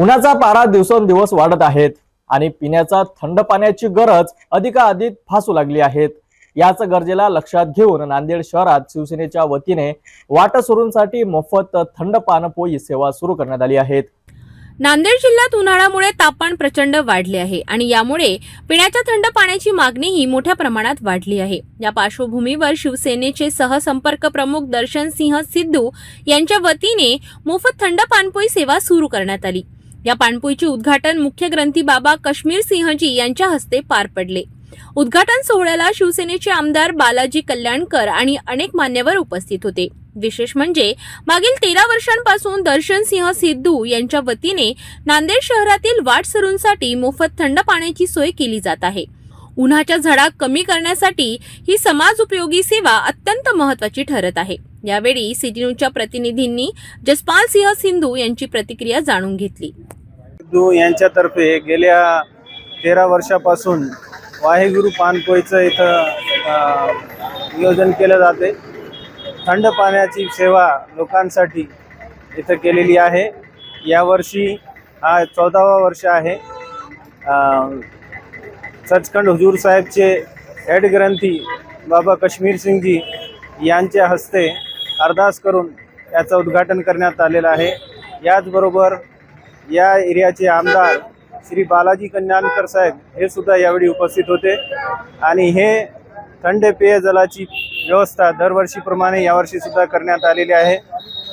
उन्हाचा पारा दिवसेंदिवस वाढत आहेत आणि पिण्याचा थंड पाण्याची गरज अधिकाधिक भासू लागली आहेत. याच गरजेला लक्षात घेऊन नांदेड शहरात शिवसेनेच्या वतीने वाटसरूंसाठी मोफत थंड पानपोई सेवा सुरू करण्यात आली आहेत. नांदेड जिल्ह्यात उन्हाळ्यामुळे तापमान प्रचंड वाढले आहे आणि यामुळे पिण्याच्या थंड पाण्याची मागणीही मोठ्या प्रमाणात वाढली आहे. या पार्श्वभूमीवर शिवसेनेचे सहसंपर्क प्रमुख दर्शन सिंह सिद्धू यांच्या वतीने मोफत थंड पाणपोई सेवा सुरू करण्यात आली. या पाणपोईचे उद्घाटन मुख्य ग्रंथी बाबा कश्मीर सिंहजी यांच्या हस्ते पार पडले. उद्घाटन सोहळ्याला शिवसेनेचे आमदार बालाजी कल्याणकर आणि अनेक मान्यवर उपस्थित होते. विशेष म्हणजे मागील तेरा वर्षांपासून दर्शन सिंह सिद्धू यांच्या वतीने नांदेड शहरातील वाटसरूंसाठी मोफत थंड पाण्याची सोय केली जात आहे. उन्हाच्या झडा कमी करण्यासाठी ही समाज उपयोगी सेवा अत्यंत महत्वाची ठरत आहे. यावेळी सिटी प्रतिनिधींनी जसपाल सिंह सिंधू यांची प्रतिक्रिया जाणून घेतली. सिद्धू यांच्यातर्फे गेल्या तेरा वर्षापासून वाहेगुरु पानपोईचं इथं नियोजन केलं जाते. थंड पाण्याची सेवा लोकांसाठी इथं केलेली आहे. यावर्षी हा चौदावा वर्ष आहे. सचखंड हुजूर साहेबचे हेड ग्रंथी बाबा कश्मीर सिंगजी यांच्या हस्ते अरदास करून याचं उद्घाटन करण्यात आलेलं आहे. याचबरोबर या एरियाचे आमदार श्री बालाजी कल्याणकर साहेब हे सुद्धा यावेळी उपस्थित होते. आणि हे थंड पेयजलाची व्यवस्था दरवर्षीप्रमाणे यावर्षी सुद्धा करण्यात आलेली आहे.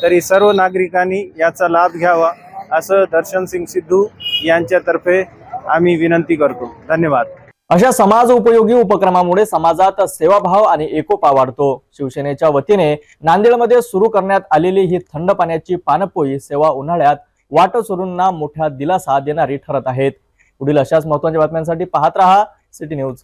तरी सर्व नागरिकांनी याचा लाभ घ्यावा असं दर्शन सिंग सिद्धू यांच्यातर्फे आम्ही विनंती करतो. धन्यवाद. अशा समाज उपयोगी उपक्रमामुळे समाजात सेवाभाव आणि एकोपा वाढतो. शिवसेनेच्या वतीने नांदेडमध्ये सुरू करण्यात आलेली ही थंड पाण्याची पानपोई सेवा उन्हाळ्यात वाटसरूंना मोठा दिलासा देणारी ठरत आहेत. पुढील अशाच महत्त्वाच्या बातम्यांसाठी पाहत रहा सिटी न्यूज.